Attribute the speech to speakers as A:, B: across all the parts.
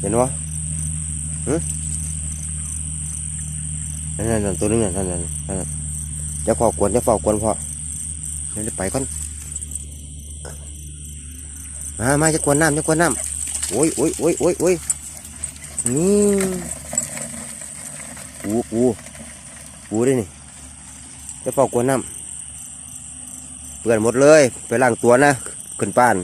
A: เห็นวะฮึนั่นนั่นตัวนึงนั่นนั่นนั่นจะฝ้ากวนจะฝ้ากวนพอเดี๋ยวไปก่อนมามาจะกวนน้ำจะกวนน้ำโอ้ยโอ้ยโอ้ยโอ้ยโอ้ยนี่ปูปูปูได้นี่จะฝ้ากวนน้ำเปื่อนหมดเลย ไปล้างตัวนะขึ้นป้าน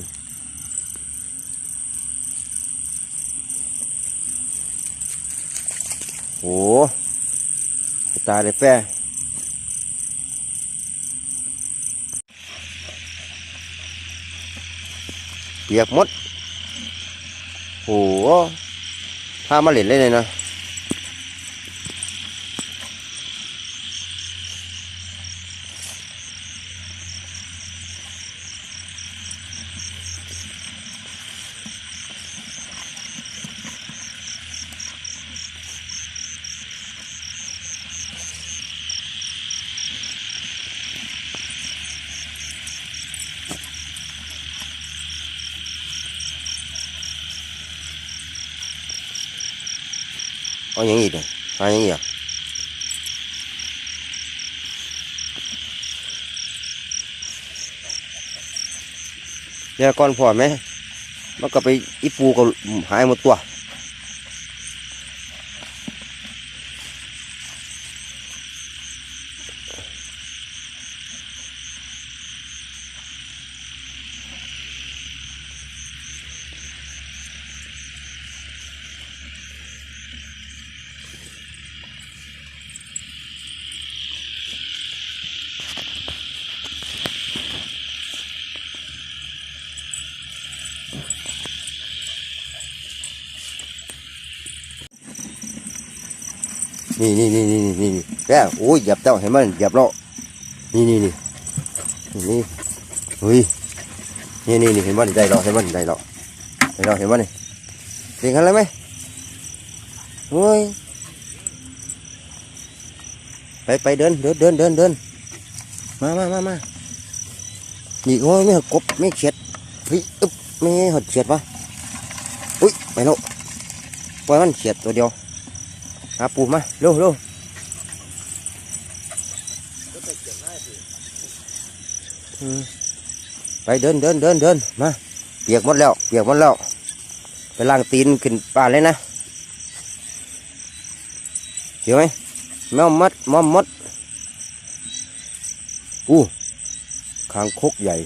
A: โอ้ตายเลยแป้เปียกมดโอ้ามาเล่นเลยนะ เอาอย่างอีกเนี่ยเอาอย่างอีกอะเดี๋ยวก่อนพอไหมมันก็ไปอีปูก็หายหมดตัว นี่นี่นี่นี่นี่นี่แล้วโอ้ยหยียบเจ้าเห็นมันหยียบแล้วนี่นี่นี่นี่เฮ้ยนี่นี่นี่เห็นมันได้แล้วเห็นมันได้แล้วได้แล้วเห็นมันนี่เสียงอะไรไหมโอ้ยไปไปเดินเดินเดินเดินเดินมามามามานี่โอ้ยไม่หักกบไม่เฉียดเฮ้ยอึ๊บไม่หัดเฉียดวะอุ้ยไปแล้วปล่อยมันเฉียดตัวเดียว หาปูมาเร็วเร็วไปเดินเดินเดินเดินมาเปียกหมดแล้ว เปียกหมดแล้ว ไปล้างตีนขึ้นป่านเลยนะเห็นไหมแมวมัดมอมมดอู้คางคกใหญ่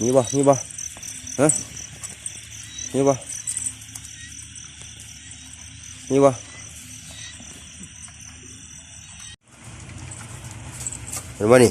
A: มีบ่มีบ่ฮะ นี่บ่นี่บ่เห็นบ่นี่